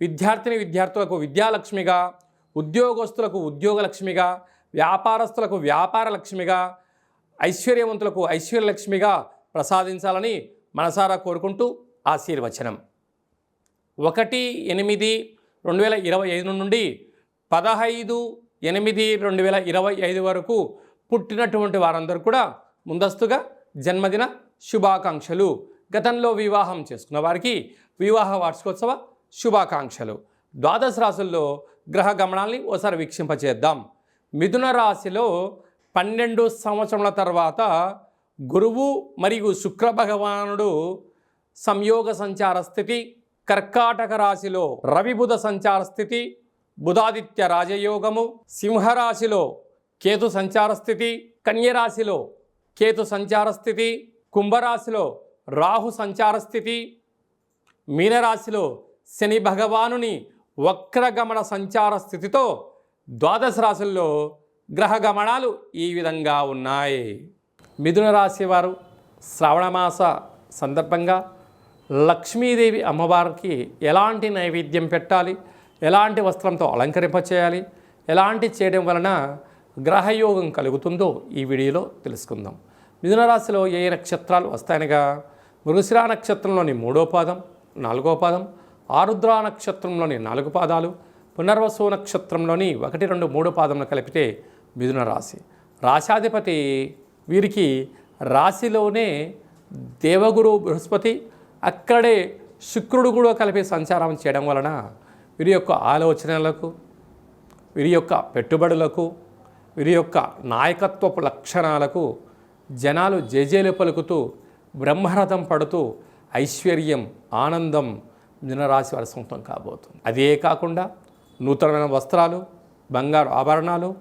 విద్యార్థిని విద్యార్థులకు విద్యాలక్ష్మిగా ఉద్యోగస్తులకు ఉద్యోగలక్ష్మిగా వ్యాపారస్తులకు వ్యాపార లక్ష్మిగా ఐశ్వర్యవంతులకు ఐశ్వర్యలక్ష్మిగా ప్రసాదించాలని మనసారా కోరుకుంటూ ఆశీర్వచనం. ఒకటి ఎనిమిది రెండు వేల ఇరవై ఐదు నుండి పదహైదు ఎనిమిది రెండు వేల ఇరవై ఐదు వరకు పుట్టినటువంటి వారందరూ కూడా ముందస్తుగా జన్మదిన శుభాకాంక్షలు. గతంలో వివాహం చేసుకున్న వారికి వివాహ వార్షికోత్సవ శుభాకాంక్షలు. ద్వాదశ రాశుల్లో గ్రహ గమనాల్ని ఓసారి వీక్షింపచేద్దాం. మిథున రాశిలో పన్నెండు సంవత్సరముల తర్వాత గురువు మరియు శుక్ర భగవానుడు సంయోగ సంచార స్థితి కర్కాటక రాశిలో రవిబుధ సంచార స్థితి బుధాదిత్య రాజయోగము సింహరాశిలో కేతు సంచార స్థితి కన్యరాశిలో కేతు సంచార స్థితి కుంభరాశిలో రాహు సంచార స్థితి మీనరాశిలో శని భగవానుని వక్రగమన సంచార స్థితితో ద్వాదశ రాశుల్లో గ్రహ గమనాలు ఈ విధంగా ఉన్నాయి. మిథున రాశి వారు శ్రావణమాస సందర్భంగా లక్ష్మీదేవి అమ్మవారికి ఎలాంటి నైవేద్యం పెట్టాలి? ఎలాంటి వస్త్రంతో అలంకరింపచేయాలి? ఎలాంటి చేయడం వలన గ్రహయోగం కలుగుతుందో ఈ వీడియోలో తెలుసుకుందాం. మిథున రాశిలో ఏ నక్షత్రాలు వస్తాయనగా? మృగశిరా నక్షత్రంలోని మూడో పాదం నాలుగో పాదం ఆరుద్ర నక్షత్రంలోని నాలుగు పాదాలు పునర్వసు నక్షత్రంలోని ఒకటి రెండు మూడు పాదములు కలిపితే మిథున రాశి. రాశాధిపతి వీరికి రాశిలోనే దేవగురు బృహస్పతి అక్కడే శుక్రుడు కూడా కలిపి సంచారం చేయడం వలన వీరి యొక్క ఆలోచనలకు వీరి యొక్క పెట్టుబడులకు వీరి యొక్క నాయకత్వపు లక్షణాలకు జనాలు జేజేలు పలుకుతూ బ్రహ్మరథం పడుతూ ఐశ్వర్యం ఆనందం మిథునరాశి వారి సొంతం కాబోతుంది. అదే కాకుండా నూతనమైన వస్త్రాలు బంగారు ఆభరణాలు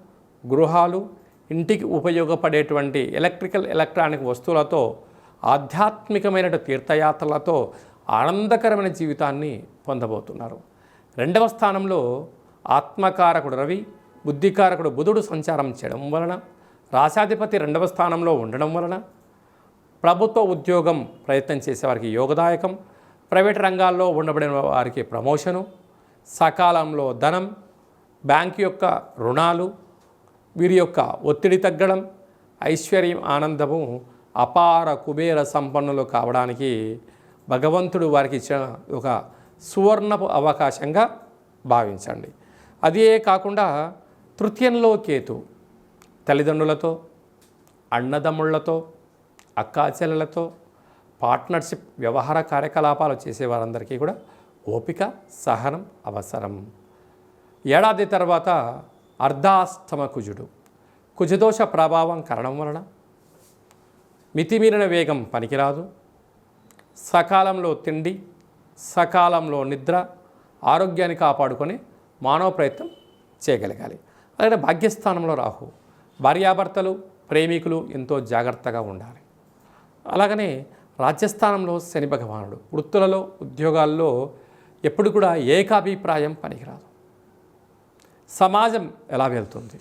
గృహాలు ఇంటికి ఉపయోగపడేటువంటి ఎలక్ట్రికల్ ఎలక్ట్రానిక్ వస్తువులతో ఆధ్యాత్మికమైన తీర్థయాత్రలతో ఆనందకరమైన జీవితాన్ని పొందబోతున్నారు. రెండవ స్థానంలో ఆత్మకారకుడు రవి బుద్ధికారకుడు బుధుడు సంచారం చేయడం వలన రాశాధిపతి రెండవ స్థానంలో ఉండడం వలన ప్రభుత్వ ఉద్యోగం ప్రయత్నం చేసేవారికి యోగదాయకం ప్రైవేట్ రంగాల్లో ఉండబడిన వారికి ప్రమోషను సకాలంలో ధనం బ్యాంక్ యొక్క రుణాలు వీరి యొక్క ఒత్తిడి తగ్గడం ఐశ్వర్యం ఆనందము అపార కుబేర సంపన్నులు కావడానికి భగవంతుడు వారికి ఇచ్చిన ఒక సువర్ణపు అవకాశంగా భావించండి. అదే కాకుండా తృతీయంలో కేతు తల్లిదండ్రులతో అన్నదమ్ముళ్ళతో అక్కాచెల్లెలతో పార్ట్నర్షిప్ వ్యవహార కార్యకలాపాలు చేసేవారందరికీ కూడా ఓపిక సహనం అవసరం. ఏడాది తర్వాత అర్ధాస్తమ కుజుడు. కుజదోష ప్రభావం కారణం వలన మితిమీరిన వేగం పనికిరాదు. సకాలంలో తిండి సకాలంలో నిద్ర ఆరోగ్యాన్ని కాపాడుకొని మానవ ప్రయత్నం చేయగలగాలి. అలాగే భాగ్యస్థానంలో రాహు. భార్యాభర్తలు ప్రేమికులు ఎంతో జాగ్రత్తగా ఉండాలి. అలాగనే రాజ్యస్థానంలో శని భగవానుడు. వృత్తులలో ఉద్యోగాల్లో ఎప్పుడు కూడా ఏకాభిప్రాయం పనికిరాదు. సమాజం ఎలా వెళ్తుంది?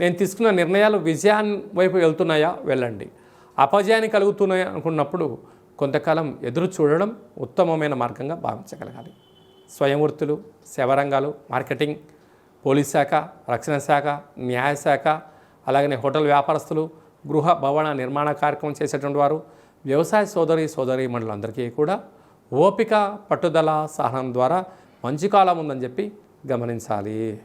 నేను తీసుకున్న నిర్ణయాలు విజయాన్ని వైపు వెళ్తున్నాయా? వెళ్ళండి. అపజయాన్ని కలుగుతున్నాయి? అనుకున్నప్పుడు కొంతకాలం ఎదురు చూడడం ఉత్తమమైన మార్గంగా భావించగలగాలి. స్వయం వృత్తులు సేవరంగాలు మార్కెటింగ్ పోలీస్ శాఖ రక్షణ శాఖ న్యాయశాఖ అలాగనే హోటల్ వ్యాపారస్తులు గృహ భవన నిర్మాణ కార్యక్రమం చేసేటువంటి వారు వ్యవసాయ సోదరి సోదరి మండలందరికీ కూడా ఓపిక పట్టుదల సహనం ద్వారా మంచి కాలం ఉందని చెప్పి గమనించాలి.